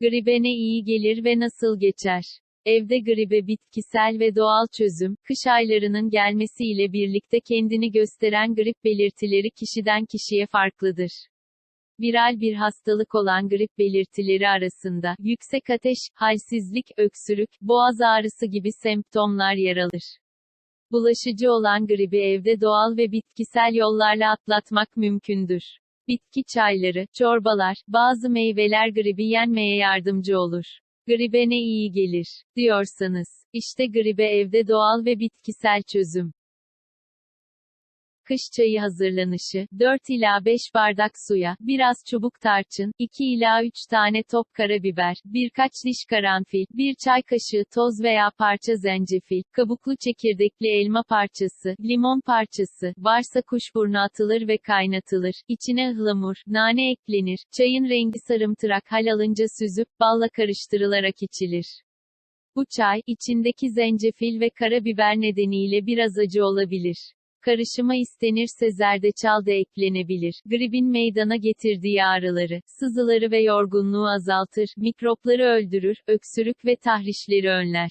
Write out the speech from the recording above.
Gribe ne iyi gelir ve nasıl geçer? Evde gribe bitkisel ve doğal çözüm, kış aylarının gelmesiyle birlikte kendini gösteren grip belirtileri kişiden kişiye farklıdır. Viral bir hastalık olan grip belirtileri arasında, yüksek ateş, halsizlik, öksürük, boğaz ağrısı gibi semptomlar yer alır. Bulaşıcı olan gribi evde doğal ve bitkisel yollarla atlatmak mümkündür. Bitki çayları, çorbalar, bazı meyveler gribi yenmeye yardımcı olur. Gribe ne iyi gelir, diyorsanız, işte gribe evde doğal ve bitkisel çözüm. Kış çayı hazırlanışı, 4 ila 5 bardak suya, biraz çubuk tarçın, 2 ila 3 tane top karabiber, birkaç diş karanfil, 1 çay kaşığı toz veya parça zencefil, kabuklu çekirdekli elma parçası, limon parçası, varsa kuşburnu atılır ve kaynatılır, içine ıhlamur, nane eklenir, çayın rengi sarımtırak hal alınca süzüp, balla karıştırılarak içilir. Bu çay, içindeki zencefil ve karabiber nedeniyle biraz acı olabilir. Karışıma istenirse zerdeçal da eklenebilir. Gribin meydana getirdiği ağrıları, sızıları ve yorgunluğu azaltır, mikropları öldürür, öksürük ve tahrişleri önler.